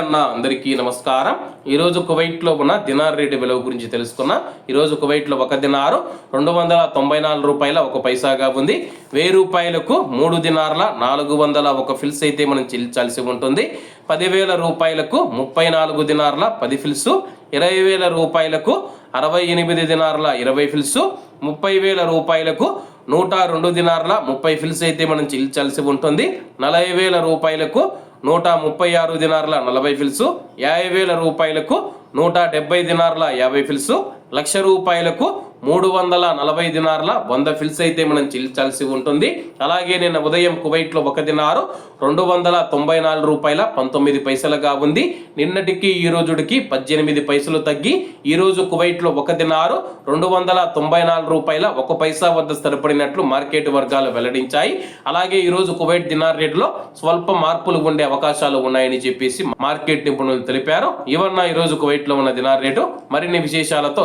అన్న అందరికీ నమస్కారం. ఈరోజు కువైట్లో ఉన్న దినార్ రేటు విలువ గురించి తెలుసుకున్నాం. ఈరోజు కువైట్లో ఒక దినారు రెండు వందల తొంభై నాలుగు రూపాయల ఒక పైసాగా ఉంది. వెయ్యి రూపాయలకు మూడు దినార్ల నాలుగు వందల ఒక ఫిల్స్ అయితే మనం చెల్లించాల్సి ఉంటుంది. పదివేల రూపాయలకు ముప్పై నాలుగు దినార్ల పది ఫిల్స్ ఇరవై వేల రూపాయలకు అరవై ఎనిమిది దినార్ల ఇరవై ఫిల్స్ ముప్పై వేల రూపాయలకు నూట రెండు దినార్ల ముప్పై ఫిల్స్ అయితే మనం చెల్లించాల్సి ఉంటుంది. నలభై వేల రూపాయలకు నూట ముప్పై ఆరు దినార్ల నలభై ఫిల్సు యాభై వేల రూపాయలకు నూట డెబ్బై దినార్ల యాభై ఫిల్సు లక్ష రూపాయలకు మూడు వందల నలభై దినార్ల వంద ఫిల్స్ అయితే మనం చెల్లించాల్సి ఉంటుంది. అలాగే నిన్న ఉదయం కువైట్లో ఒక దినారు రెండు వందల తొంభై నాలుగు రూపాయల పంతొమ్మిది పైసలుగా ఉంది. నిన్నటికి ఈ రోజుడికి పద్దెనిమిది పైసలు తగ్గి ఈరోజు కువైట్లో ఒక దినారు రెండు వందల తొంభై నాలుగు రూపాయల ఒక పైసా వద్ద స్థిరపడినట్లు మార్కెట్ వర్గాలు వెల్లడించాయి. అలాగే ఈరోజు కువైట్ దినార్ రేటులో స్వల్ప మార్పులు ఉండే అవకాశాలు ఉన్నాయని చెప్పేసి మార్కెట్ నిపుణులు తెలిపారు. ఇవన్న ఈరోజు కువైట్లో ఉన్న దినార్ రేటు మరిన్ని విశేషాలతో